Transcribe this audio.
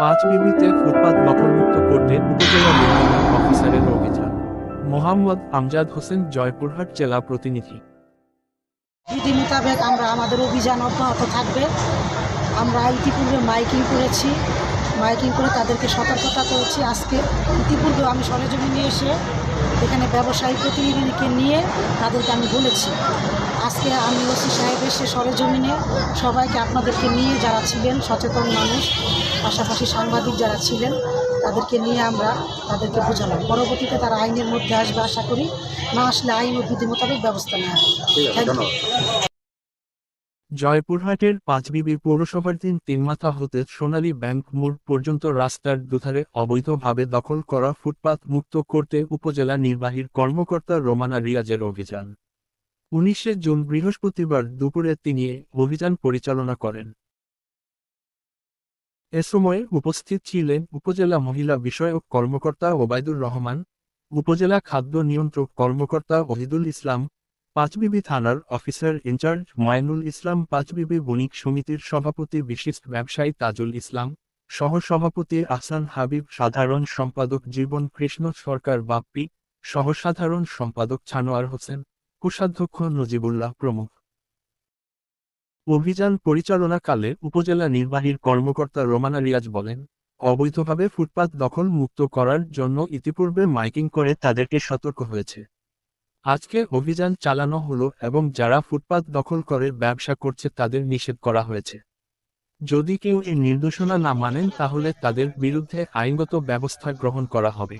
পাঁচ বিবিতে ফুটপাত দখলমুক্ত করতে উপজেলা নির্বাহী অফিসারের অভিযান। মোহাম্মদ আমজাদ হোসেন, জয়পুরহাট জেলা প্রতিনিধি। বিধি মোতাবেক আমরা আমাদের অভিযান অব্যাহত থাকবে। আমরা ইতিপূর্বে মাইকিং করেছি। মাইকিং করে তাদেরকে সতর্কতা করেছি। আজকে ইতিপূর্বে আমি সরেজমিনে এসে এখানে ব্যবসায়ী প্রতিনিধিকে নিয়ে তাদেরকে আমি বলেছি। আজকে আমি ওসি সাহেব এসে সরেজমিনে সবাইকে আপনাদেরকে নিয়ে যারা ছিলেন সচেতন মানুষ পাশাপাশি সাংবাদিক যারা ছিলেন তাদেরকে নিয়ে আমরা তাদেরকে বোঝালাম। পরবর্তীতে তারা আইনের মধ্যে আসবে আশা করি। না আসলে আইন ও বিধি মোতাবেক ব্যবস্থা নেওয়া হবে. জয়পুরহাটের পাঁচবিবি পৌরসভার দিন তিনমাথা হতে সোনালী ব্যাংক মোড় পর্যন্ত রাস্তার দুধারে অবৈধভাবে দখল করা ফুটপাত মুক্ত করতে উপজেলা নির্বাহীর কর্মকর্তা রোমানা রিয়াজের অভিযান। উনিশে জুন বৃহস্পতিবার দুপুরে তিনি অভিযান পরিচালনা করেন। এ সময় উপস্থিত ছিলেন উপজেলা মহিলা বিষয়ক কর্মকর্তা ওবায়দুর রহমান, উপজেলা খাদ্য নিয়ন্ত্রক কর্মকর্তা ওহিদুল ইসলাম, পাঁচবিবি থানার officer in charge Mainul Islam, Panchbibi বণিক সমিতির সভাপতি বিশিষ্ট ব্যবসায়ী তাজুল ইসলাম সহ সভাপতি আহসান হাবিব, সাধারণ সম্পাদক জীবন কৃষ্ণ সরকার বাপ্পি, সহসাধারণ সম্পাদক ছানোয়ার হোসেন। কোষাধ্যক্ষ নজিবুল্লাহ প্রমুখ। অভিযান পরিচালনাকালে উপজেলা নির্বাহীর কর্মকর্তা রোমানা রিয়াজ বলেন, অবৈধভাবে ফুটপাত দখল মুক্ত করার জন্য ইতিপূর্বে মাইকিং করে তাদেরকে সতর্ক হয়েছে। আজকে অভিযান চালানো হলো এবং যারা ফুটপাত দখল করে ব্যবসা করছে তাদের নিষেধ করা হয়েছে। যদি কেউ এই নির্দেশনা না মানেন তাহলে তাদের বিরুদ্ধে আইনগত ব্যবস্থা গ্রহণ করা হবে।